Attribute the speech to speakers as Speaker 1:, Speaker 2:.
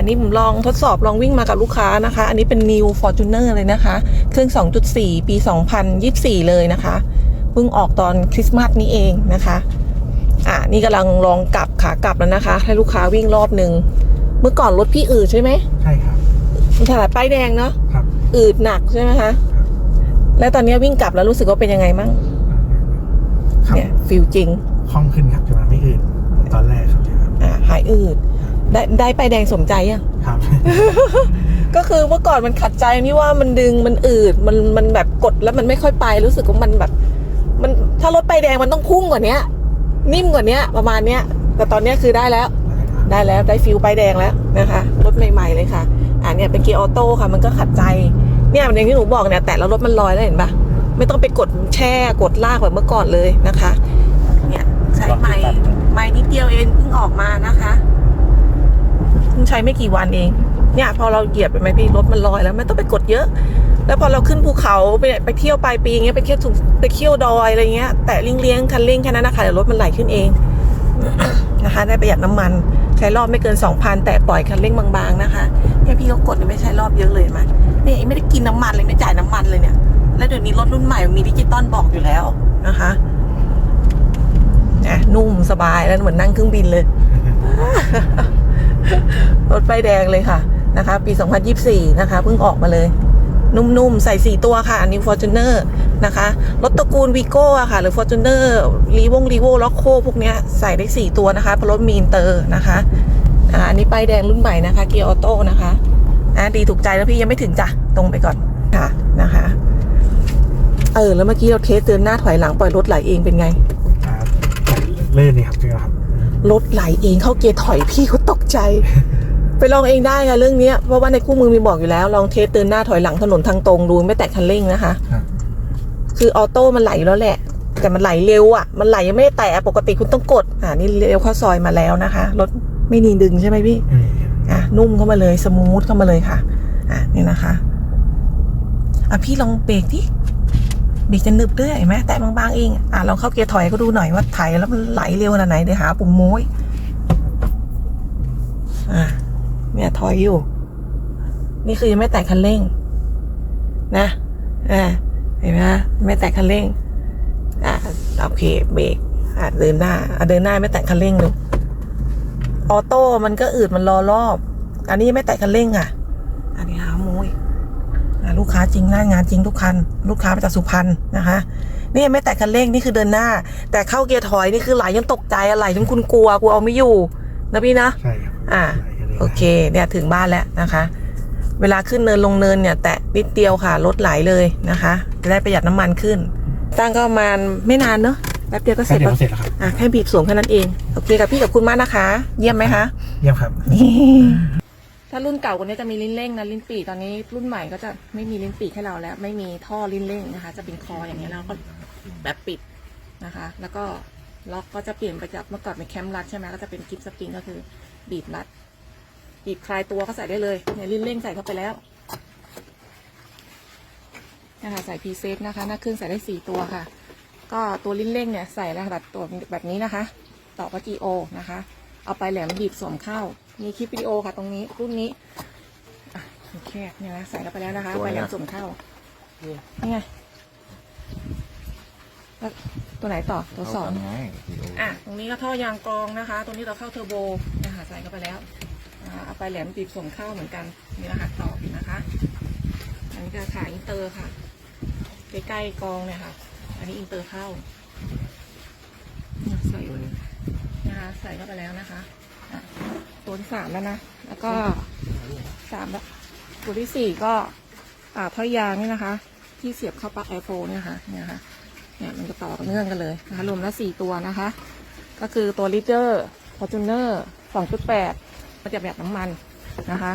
Speaker 1: อันนี้ผมลองทดสอบลองวิ่งมากับลูกค้านะคะ อันนี้เป็น New Fortuner เลยนะคะ เครื่อง 2.4 ปี 2024 เลยนะคะเพิ่งออกตอนคริสต์มาสนี้เองนะคะ อ่านี่กำลังลองกลับขากลับแล้วนะคะ ให้ลูกค้าวิ่งรอบหนึ่งเมื่อก่อนรถพี่อืดใช่ไหม
Speaker 2: ใช่ครับ
Speaker 1: มันถลายป้ายแดงเนาะ
Speaker 2: ครับ
Speaker 1: อืดหนักใช่ไหมคะแล้วตอนนี้วิ่งกลับแล้วรู้สึกว่าเป็นยังไงมั่ง
Speaker 2: ครับ
Speaker 1: เนี่ยฟิลจริง
Speaker 2: คล่องขึ้นครับจะมาไม่อื่นเหมือนตอนแรกครับเจ๊ครับ
Speaker 1: อ่าหายอืด ได้ได้ป้ายแดงสมใจยัง
Speaker 2: ครับ
Speaker 1: ก็คือเมื่อก่อนมันขัดใจนี่ว่ามันดึงมันอืดมันมันแบบกดแล้วมันไม่ค่อยไปรู้สึกว่ามันแบบ มันถ้ารถไปแดงมันต้องพุ่งกว่าเนี้ย นิ่มกว่าเนี้ย ประมาณเนี้ย แต่ตอนเนี้ยคือได้แล้ว ได้แล้วได้ฟิลไปแดงแล้วนะคะรถใหม่ๆเลยค่ะอ่าเนี่ยเป็นเกียร์ออโต้ค่ะ มันก็ขัดใจเนี่ยอย่างที่หนูบอกเนี่ยแต่แล้วรถมันลอยแล้วเห็นปะไม่ต้องไปกดแช่กดลากแบบเมื่อก่อนเลยนะคะ เนี่ยใช้ไม้ไม้นิดเดียวเองเพิ่งออกมานะคะเพิ่งใช้ไม่กี่วันเอง เนี่ย พอเราเหยียบไปไหมพี่รถมันลอยแล้วไม่ต้องไปกดเยอะ แล้วพอเราขึ้นภูเขาไปไปเที่ยวปลายปีอย่างเงี้ยไปเที่ยวถุงไปเที่ยวดอยอะไรเงี้ย แต่เลี้ยงเลี้ยงคันเร่งแค่นั้นนะคะเดี๋ยวรถมันไหลขึ้นเองนะคะ ได้ประหยัดน้ำมันใช้รอบไม่เกิน 2,000 แต่ปล่อยคันเร่งบางๆนะคะเนี่ยพี่เขากดไม่ใช้รอบเยอะเลยเห็นไหมเนี่ยไม่ได้กินน้ำมันเลยไม่จ่ายน้ำมันเลยเนี่ย แล้วเดี๋ยวนี้รถรุ่นใหม่มีดิจิตอลบอกอยู่แล้วนะคะนะนุ่มสบายแล้วเหมือนนั่งเครื่องบินเลย รถไฟแดงเลยค่ะนะคะ ปี 2024 นะคะเพิ่งออกมาเลย นุ่มๆ ใส่ 4 ตัวค่ะอันนี้ Fortuner นะคะ รถตระกูลวีโก้อะค่ะ หรือ Fortuner รีวงรีโวล็อกโคพวกเนี้ยใส่ได้ 4 ตัวนะคะเพราะรถมีอินเตอร์นะคะอ่าอันนี้ป้ายแดงรุ่นใหม่นะคะเกียร์ออโต้นะคะอะดีถูกใจแล้วพี่ยังไม่ถึงจ้ะตรงไปก่อนค่ะนะคะเออแล้วเมื่อกี้เราเทสเดินหน้าถอยหลังปล่อยรถไหลเองเป็นไง
Speaker 2: อ่าเลื่อนนี่ครับเจ๊ครับ
Speaker 1: รถไหลเองเข้าเกียร์ถอยพี่เขาตก ใจ ไปลองเองได้ค่ะเรื่องเนี้ยเพราะว่าในคู่มือมีบอกอยู่แล้ว ลองเทสเดินหน้าถอยหลังถนนทางตรงดูไม่แตะคันเร่งนะคะ
Speaker 2: ครับ
Speaker 1: คือออโต้มันไหลอยู่แล้วแหละ แต่มันไหลเร็วอะ มันไหลยังไม่ได้แตะปกติคุณต้องกด อ่านี่เร็วเข้าซอยมาแล้วนะคะรถไม่นีดึงใช่ไหมพี่
Speaker 2: อืม
Speaker 1: อะนุ่มเข้ามาเลยสมูทเข้ามาเลยค่ะ อะนี่นะคะอะพี่ลองเบรกดิเบรกจะหนึบด้วยเห็นไหมแตะบางๆเองอะลองเข้าเกียร์ถอยก็ดูหน่อยว่าไถแล้วมันไหลเร็วขนาดไหนเดี๋ยวหาปุ่มโม้ย อะเนี่ยถอยอยู่ นี่คือยังไม่แตะคันเร่ง นะอ่าเห็นไหมไม่แตะคันเร่ง อะโอเคเบรกอะเดินหน้าอะเดินหน้าไม่แตะคันเร่งดูออโต้มันก็อืดมันรอรอบ อันนี้ไม่แตะคันเร่งอะ อันนี้หาโมยอะลูกค้าจริงหน้างานจริงทุกคัน ลูกค้ามาจากสุพรรณนะคะนี่ไม่แตะคันเร่งนี่คือเดินหน้า แต่เข้าเกียร์ถอยนี่คือไหลยังตกใจอะไรจนคุณกลัวกูเอาไม่อยู่ นะพี่นะ
Speaker 2: ใช่ครับ
Speaker 1: อ่าโอเคเนี่ยถึงบ้านแล้วนะคะ เวลาขึ้นเนินลงเนินเนี่ย แตะนิดเดียวค่ะรถไหลเลยนะคะ จะได้ประหยัดน้ำมันขึ้น ตั้งก็ประมาณไม่นานเนอะแป๊บเดียวก็เส
Speaker 2: แค่
Speaker 1: ร็จ
Speaker 2: เดี๋ยว
Speaker 1: ปะ
Speaker 2: ก็เสร็จแล้วครับ
Speaker 1: อะแค่บีบสวมแค่นั้นเอง โอเคกับพี่กับคุณมากนะคะ เยี่ยมไหมคะ
Speaker 2: เยี่ยมครับ
Speaker 1: ถ้ารุ่นเก่ากว่านี้จะมีลิ้นเร่งนะลิ้นปีกตอนนี้รุ่นใหม่ก็จะไม่มีลิ้นปีกให้เราแล้ว ไม่มีท่อลิ้นเร่งนะคะ จะเป็นคออย่างเงี้ยแล้วก็แบบปิดนะคะ แล้วก็ ล็อกก็จะเปลี่ยนไปจากเมื่อก่อนเป็นแคมรัดใช่ไหมก็จะเป็นกิฟสปริงก็คือ บีบรัด บีบคลายตัวก็ใส่ได้เลยเนี่ยลิ้นเร่งใส่เข้าไปแล้วนะคะใส่พีเซฟนะคะ หน้าเครื่องใส่ได้สี่ตัวค่ะ ก็ตัวลิ้นเร่งเนี่ยใส่แล้วแบบตัวแบบนี้นะคะ ต่อกับ GO นะคะ เอาไปแหลมบีบสวมเข้า มีคลิปวิดีโอค่ะ ตรงนี้รุ่นนี้อะแคบเนี่ยนะใส่เข้าไปแล้วนะคะ ไปแหลมสวมเข้านี่ไง แล้วตัวไหนต่อตัวสองอะ ตรงนี้ก็ท่อยางกรองนะคะ ตรงนี้เราเข้าเทอร์โบนะคะใส่เข้าไปแล้วอ่าเอาไปแหลมบีบส่งเข้าเหมือนกัน มีรหัสต่อนะคะ อันนี้จะขายอินเตอร์ค่ะ ใกล้ๆกองเนี่ยค่ะ อันนี้อินเตอร์เข้าเนี่ยใส่นะคะ ใส่เข้าไปแล้วนะคะอะตัวที่สามแล้วนะ แล้วก็สามแล้วตัวที่สี่ก็อ่าท่อยางนี่นะคะ ที่เสียบเข้าปลั๊กไอโฟนเนี่ยค่ะ เนี่ยค่ะ เนี่ยมันจะต่อเนื่องกันเลยนะคะรวมแล้วสี่ตัวนะคะ ก็คือตัวลิเตอร์ฟอร์จูเนอร์สองจุดแปดมาจะแบบน้ำมันนะคะ